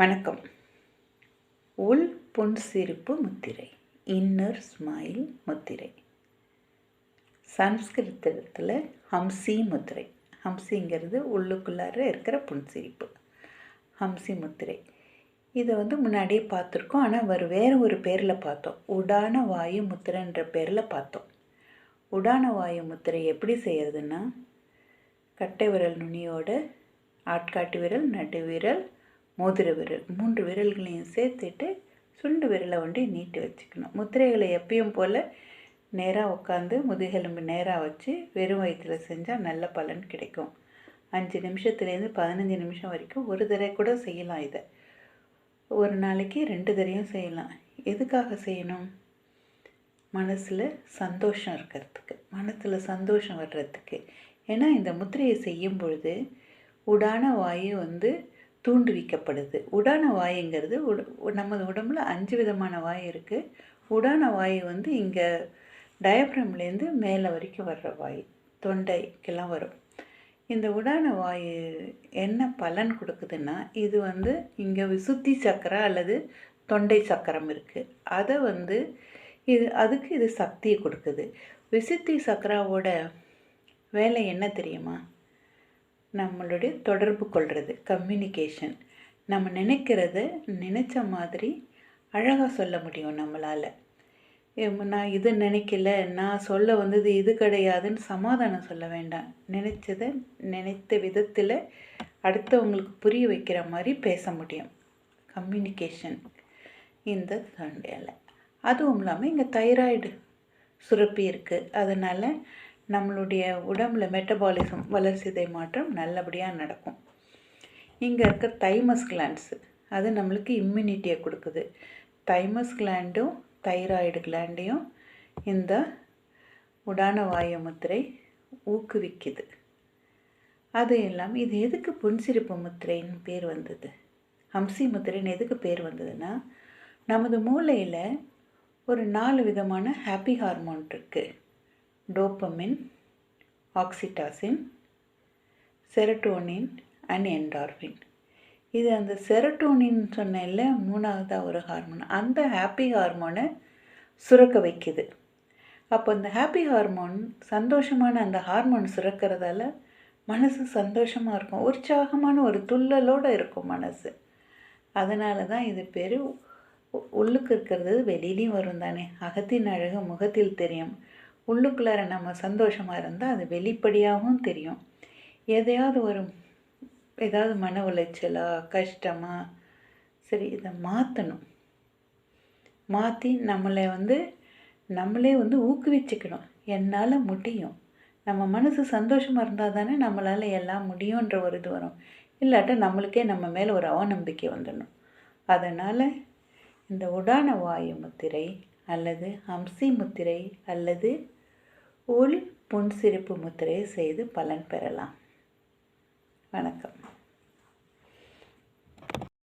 வணக்கம். உள் புன்சிரிப்பு முத்திரை இன்னர் ஸ்மைல் முத்திரை. சம்ஸ்கிருதத்தில் ஹம்சி முத்திரை. ஹம்சிங்கிறது உள்ளுக்குள்ளார இருக்கிற புன்சிரிப்பு ஹம்சி முத்திரை. இதை வந்து முன்னாடியே பார்த்துருக்கோம் ஆனால் வேறு வேறு ஒரு பேரில் பார்த்தோம். உடான வாயு முத்திரைன்ற பேரில் பார்த்தோம். உடான வாயு முத்திரை எப்படி செய்கிறதுன்னா கட்டை விரல் நுனியோட ஆட்காட்டு விரல் நடு விரல் மோதிர விரல் மூன்று விரல்களையும் சேர்த்துட்டு சுண்டு விரலை வந்து நீட்டி வச்சுக்கணும். முத்திரைகளை எப்பயும் போல் நேராக உட்காந்து முதுகெலும்பு நேராக வச்சு வெறும் வயிற்றில் செஞ்சால் நல்ல பலன் கிடைக்கும். அஞ்சு நிமிஷத்துலேருந்து பதினஞ்சு நிமிஷம் வரைக்கும் ஒரு தடவை கூட செய்யலாம் இதை. ஒரு நாளைக்கு ரெண்டு தடையும் செய்யலாம். எதுக்காக செய்யணும்? மனசில் சந்தோஷம் இருக்கிறதுக்கு மனசில் சந்தோஷம் வர்றதுக்கு. ஏன்னா இந்த முத்திரையை செய்யும் பொழுது உடான வாயு வந்து தூண்டுவிக்கப்படுது. உடான வாயுங்கிறது உட நமது உடம்புல அஞ்சு விதமான வாய் இருக்குது உடான வாயு வந்து இங்கே டயப்ரம்லேருந்து மேலே வரைக்கும் வர்ற வாய் தொண்டைக்கெல்லாம் வரும். இந்த உடான வாயு என்ன பலன் கொடுக்குதுன்னா இது வந்து இங்கே விசுத்தி சக்கரை அல்லது தொண்டை சக்கரம் இருக்குது அதை வந்து இது அதுக்கு இது சக்தியை கொடுக்குது. விசுத்தி சக்கராவோட வேலை என்ன தெரியுமா? நம்மளுடைய தொடர்பு கொள்வது கம்யூனிகேஷன் நம்ம நினைக்கிறத நினச்ச மாதிரி அழகாக சொல்ல முடியும் நம்மளால். நான் இது நினைக்கல நான் சொல்ல வந்தது இது கிடையாதுன்னு சமாதானம் சொல்ல வேண்டாம். நினச்சதை நினைத்த விதத்தில் அடுத்தவங்களுக்கு புரிய வைக்கிற மாதிரி பேச முடியும். கம்யூனிகேஷன் இந்த சண்டையில். அதுவும் இல்லாமல் இங்கே தைராய்டு சுரப்பி இருக்குது அதனால் நம்மளுடைய உடம்புல மெட்டபாலிசம் வளர்சிதை மாற்றம் நல்லபடியாக நடக்கும். இங்கே இருக்க தைமஸ் கிளாண்ட்ஸு அது நம்மளுக்கு இம்யூனிட்டியை கொடுக்குது. தைமஸ் கிளாண்டும் தைராய்டு கிளாண்டையும் இந்த உடான வாயு முத்திரை ஊக்குவிக்குது. அது இல்லாமல் இது எதுக்கு புன்சிரிப்பு முத்திரைன்னு பேர் வந்தது? ஹம்சி முத்திரைன்னு எதுக்கு பேர் வந்ததுன்னா நமது மூளையில் ஒரு நாலு விதமான ஹாப்பி ஹார்மோன் இருக்குது dopamine oxytocin serotonin and endorphin இது அந்த செரட்டோனின் சொன்னேன்ல மூணாவதாக ஒரு ஹார்மோன் அந்த ஹாப்பி ஹார்மோனை சுரக்க வைக்குது. அப்போ இந்த ஹாப்பி ஹார்மோன் சந்தோஷமான அந்த ஹார்மோன் சுரக்கிறதால மனசு சந்தோஷமாக இருக்கும். உற்சாகமான ஒரு துள்ளலோடு இருக்கும் மனசு. அதனால தான் இது பேர் உள்ளுக்கு இருக்கிறது வெளியிலையும் வரும் தானே அகத்தின் அழகு முகத்தில் தெரியும். உள்ளுக்குள்ளார நம்ம சந்தோஷமாக இருந்தால் அது வெளிப்படையாகவும் தெரியும். எதையாவது ஒரு ஏதாவது மன உளைச்சலா கஷ்டமாக சரி இதை மாற்றணும் மாற்றி நம்மளை வந்து நம்மளே வந்து ஊக்குவிச்சுக்கணும். என்னால் முடியும். நம்ம மனசு சந்தோஷமாக இருந்தால் தானே நம்மளால் எல்லாம் முடியுன்ற ஒரு இது வரும். இல்லாட்ட நம்மளுக்கே நம்ம மேலே ஒரு அவநம்பிக்கை வந்துடணும். அதனால் இந்த உடான வாயு முத்திரை அல்லது ஹம்சி முத்திரை அல்லது உள் புன்சிரிப்பு முத்திரையை செய்து பலன் பெறலாம். வணக்கம்.